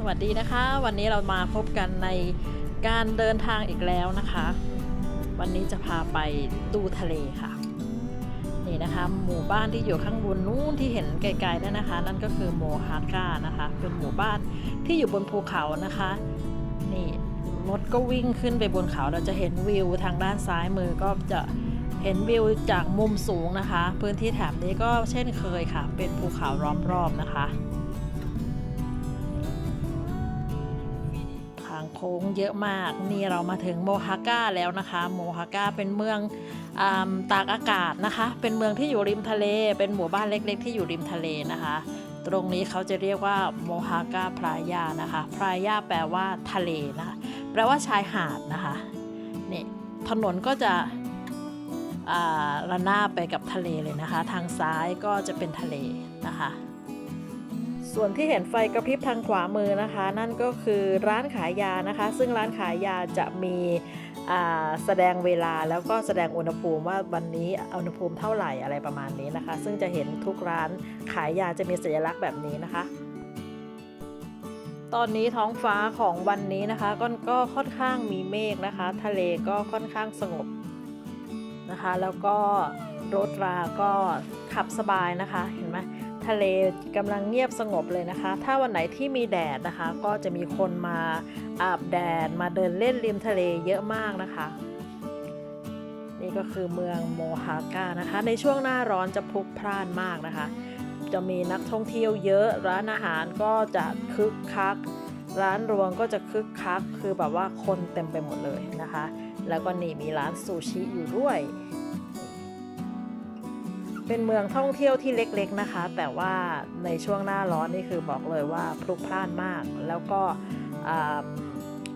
สวัสดีนะคะ วันนี้เรามาพบกันในการเดินทางอีกแล้วนะคะ วันนี้จะพาไปดูทะเลค่ะ นี่นะคะ หมู่บ้านที่อยู่ข้างบนนู้นที่เห็นไกลๆนั่นนะคะ นั่นก็คือโมฮาก้านะคะ เป็นหมู่บ้านที่อยู่บนภูเขานะคะ นี่รถก็วิ่งขึ้นไปบนเขาเราจะเห็นวิวทางด้านซ้ายมือก็จะเห็นวิวจากมุมสูงนะคะ พื้นที่แถบนี้ก็เช่นเคยค่ะ เป็นภูเขาล้อมรอบนะคะ โค้งเยอะมาก นี่เรามาถึงโมฮาก้าแล้วนะคะ โมฮาก้าเป็นเมืองอตากอากาศนะคะ เป็นเมืองที่อยู่ริมทะเล เป็นหมู่บ้านเล็ก ๆ ที่อยู่ริมทะเลนะคะ ตรงนี้เขาจะเรียกว่าโมฮาก้าพรายานะคะพรายาแปลว่าทะเลนะคะแปลว่าชายหาดนะคะนี่ถนนก็จะระนาบไปกับทะเลเลยนะคะ ทางซ้ายก็จะเป็นทะเลนะคะ ส่วนที่เห็นไฟกระพริบทางขวามือนะคะ นั่นก็คือร้านขายยานะคะ ซึ่งร้านขายยาจะมีแสดงเวลาแล้วก็แสดงอุณหภูมิว่าวันนี้อุณหภูมิเท่าไหร่อะไรประมาณนี้นะคะ ซึ่งจะเห็นทุกร้านขายยาจะมีสัญลักษณ์แบบนี้นะคะ ตอนนี้ท้องฟ้าของวันนี้นะคะก็ก็ค่อนข้างมีเมฆนะคะ ทะเลก็ค่อนข้างสงบนะคะ แล้วก็รถราก็ขับสบายนะคะเห็นไหม ทะเลกำลังเงียบสงบเลยนะคะ ถ้าวันไหนที่มีแดดนะคะ ก็จะมีคนมาอาบแดดมาเดินเล่นริมทะเลเยอะมากนะคะ นี่ก็คือเมืองโมฮาก้านะคะ ในช่วงหน้าร้อนจะพลุกพล่านมากนะคะ จะมีนักท่องเที่ยวเยอะร้านอาหารก็จะคึกคัก ร้านรวงก็จะคึกคัก คือแบบว่าคนเต็มไปหมดเลยนะคะ แล้วก็นี่มีร้านซูชิอยู่ด้วย เป็นเมืองท่องเที่ยวที่เล็กๆนะคะ แต่ว่าในช่วงหน้าร้อนนี่คือบอกเลยว่าพลุกพล่านมาก แล้วก็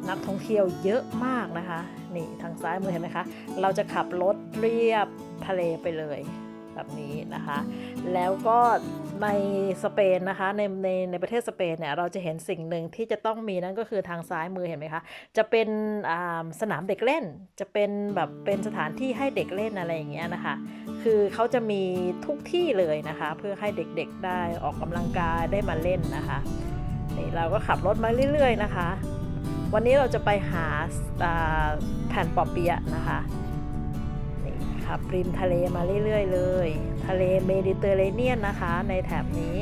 นักท่องเที่ยวเยอะมากนะคะ นี่ทางซ้ายมือเห็นไหมคะ เราจะขับรถเรียบทะเลไปเลย แบบนี้นะคะ แล้วก็ในสเปนนะคะในในในประเทศสเปนเนี่ยเราจะเห็นสิ่งหนึ่งที่จะต้องมีนั่นก็คือทางซ้ายมือเห็นไหมคะจะเป็นสนามเด็กเล่น จะเป็นแบบเป็นสถานที่ให้เด็กเล่นอะไรอย่างเงี้ยนะคะ คือเขาจะมีทุกที่เลยนะคะ เพื่อให้เด็กๆได้ออกกำลังกายได้มาเล่นนะคะนี่เราก็ขับรถมาเรื่อยๆนะคะ วันนี้เราจะไปหาแผ่นปอเปียะนะคะ บริมทะเลมาเรื่อยๆเลย ทะเลเมดิเตอร์เรเนียนนะคะในแถบนี้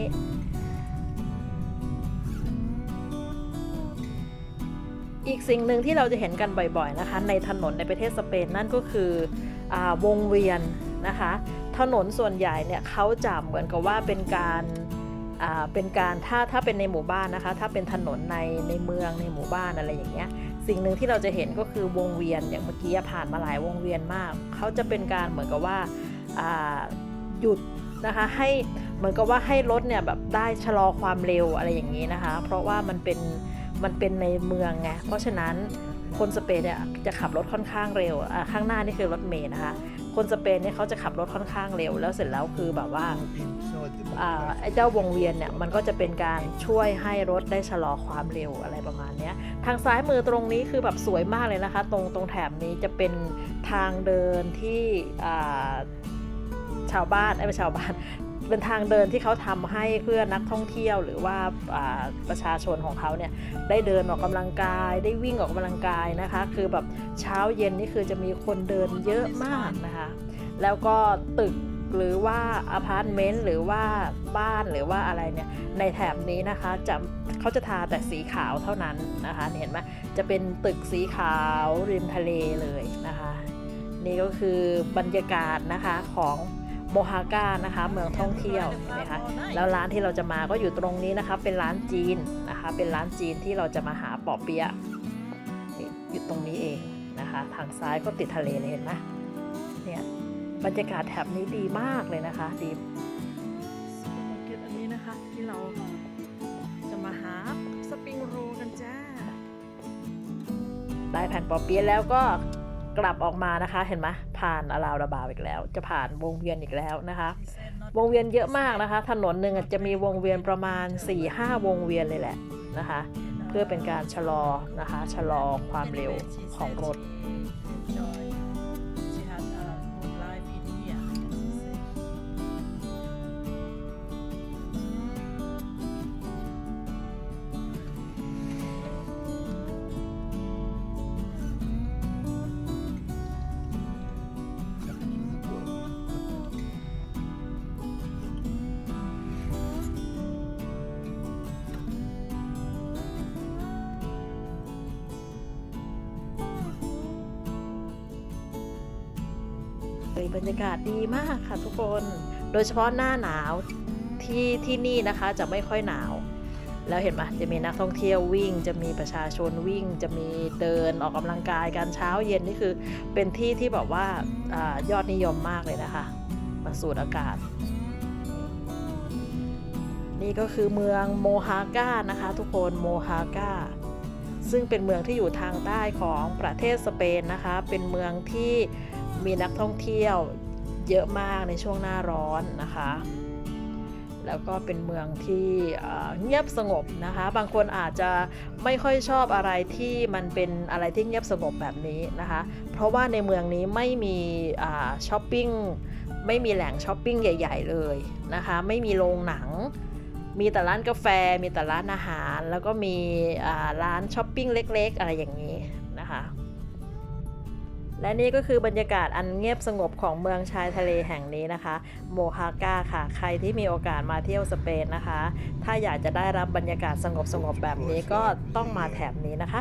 อีกสิ่งหนึ่งที่เราจะเห็นกันบ่อยๆนะคะ ในถนนในประเทศสเปนนั่นก็คืออวงเวียนนะคะ ถนนส่วนใหญ่เนี่ยเขาจะเหมือนกับว่าเป็นการเป็นการถ้าถ้าเป็นในหมู่บ้านนะคะ ถ้าเป็นถนนในในเมืองในหมู่บ้านอะไรอย่างเงี้ย สิ่งหนึ่งที่เราจะเห็นก็คือวงเวียนอย่างเมื่อกี้ผ่านมาหลายวงเวียนมาก เขาจะเป็นการเหมือนกับว่าหยุดนะคะให้เหมือนกับว่าให้รถเนี่ยแบบได้ชะลอความเร็วอะไรอย่างนี้นะคะ เพราะว่ามันเป็นมันเป็นในเมืองไงเพราะฉะนั้นคนสเปนเนี่ยจะขับรถค่อนข้างเร็วข้างหน้านี่คือรถเมล์นะคะ คนสเปนเนี่ยเขาจะขับรถค่อนข้างเร็ว แล้วเสร็จแล้วคือแบบว่าไอ้เจ้าวงเวียนเนี่ยมันก็จะเป็นการช่วยให้รถได้ชะลอความเร็วอะไรประมาณนี้ทางซ้ายมือตรงนี้คือแบบสวยมากเลยนะคะ ตรงตรงแถบนี้จะเป็นทางเดินที่ชาวบ้านไอ้ไม่ชาวบ้าน เป็นทางเดินที่เขาทำให้เพื่อนักท่องเที่ยวหรือว่าประชาชนของเขาเนี่ยได้เดินออกกำลังกาย ได้วิ่งออกกำลังกายนะคะ คือแบบเช้าเย็นนี่คือจะมีคนเดินเยอะมากนะคะ แล้วก็ตึกหรือว่าอพาร์ตเมนต์หรือว่าบ้านหรือว่าอะไรเนี่ยในแถบนี้นะคะจะเขาจะทาแต่สีขาวเท่านั้นนะคะเห็นไหมจะเป็นตึกสีขาวริมทะเลเลยนะคะ นี่ก็คือบรรยากาศนะคะของ โมฮาก้านะคะเมืองท่องเที่ยวเห็นไหมคะแล้วร้านที่เราจะมาก็อยู่ตรงนี้นะคะเป็นร้านจีนนะคะเป็นร้านจีนที่เราจะมาหาปอเปี๊ยะนี่อยู่ตรงนี้เองนะคะทางซ้ายก็ติดทะเลเลยเห็นไหมเนี่ยบรรยากาศแถบนี้ดีมากเลยนะคะดีซูเปอร์มาร์เก็ตอันนี้นะคะที่เราจะมาหาสปริงโรลกันจ้าได้แผ่นปอเปี๊ยะแล้วก็กลับออกมานะคะเห็นไหม ผ่านอาราวระบาวอีกแล้ว จะผ่านวงเวียนอีกแล้วนะคะ วงเวียนเยอะมากนะคะ ถนนหนึ่งอะจะมีวงเวียนประมาณ 4-5 วงเวียนเลยแหละนะคะ เพื่อเป็นการชะลอนะคะ ชะลอความเร็วของรถ เลยบรรยากาศดีมากค่ะทุกคน โดยเฉพาะหน้าหนาวที่ที่นี่นะคะจะไม่ค่อยหนาว แล้วเห็นไหมจะมีนักท่องเที่ยววิ่ง จะมีประชาชนวิ่ง จะมีเดินออกกำลังกายกันเช้าเย็นนี่คือเป็นที่ที่แบบว่าอายอดนิยมมากเลยนะคะ มาสูดอากาศ นี่ก็คือเมืองโมฮาก้านะคะ ทุกคนโมฮาก้าซึ่งเป็นเมืองที่อยู่ทางใต้ของประเทศสเปนนะคะ เป็นเมืองที่ มีนักท่องเที่ยวเยอะมากในช่วงหน้าร้อนนะคะ แล้วก็เป็นเมืองที่เงียบสงบนะคะ บางคนอาจจะไม่ค่อยชอบอะไรที่มันเป็นอะไรที่เงียบสงบแบบนี้นะคะ เพราะว่าในเมืองนี้ไม่มีอช้อปปิ้งไม่มีแหล่งช้อปปิ้งใหญ่ ๆ เลยนะคะ ไม่มีโรงหนัง มีแต่ร้านกาแฟ มีแต่ร้านอาหาร แล้วก็มีร้านช้อปปิ้งเล็ก ๆ อะไรอย่างนี้นะคะ และนี่ก็คือบรรยากาศอันเงียบสงบของเมืองชายทะเลแห่งนี้นะคะ โมฮาก้าค่ะ ใครที่มีโอกาสมาเที่ยวสเปนนะคะ ถ้าอยากจะได้รับบรรยากาศสงบๆแบบนี้ก็ต้องมาแถบนี้นะคะ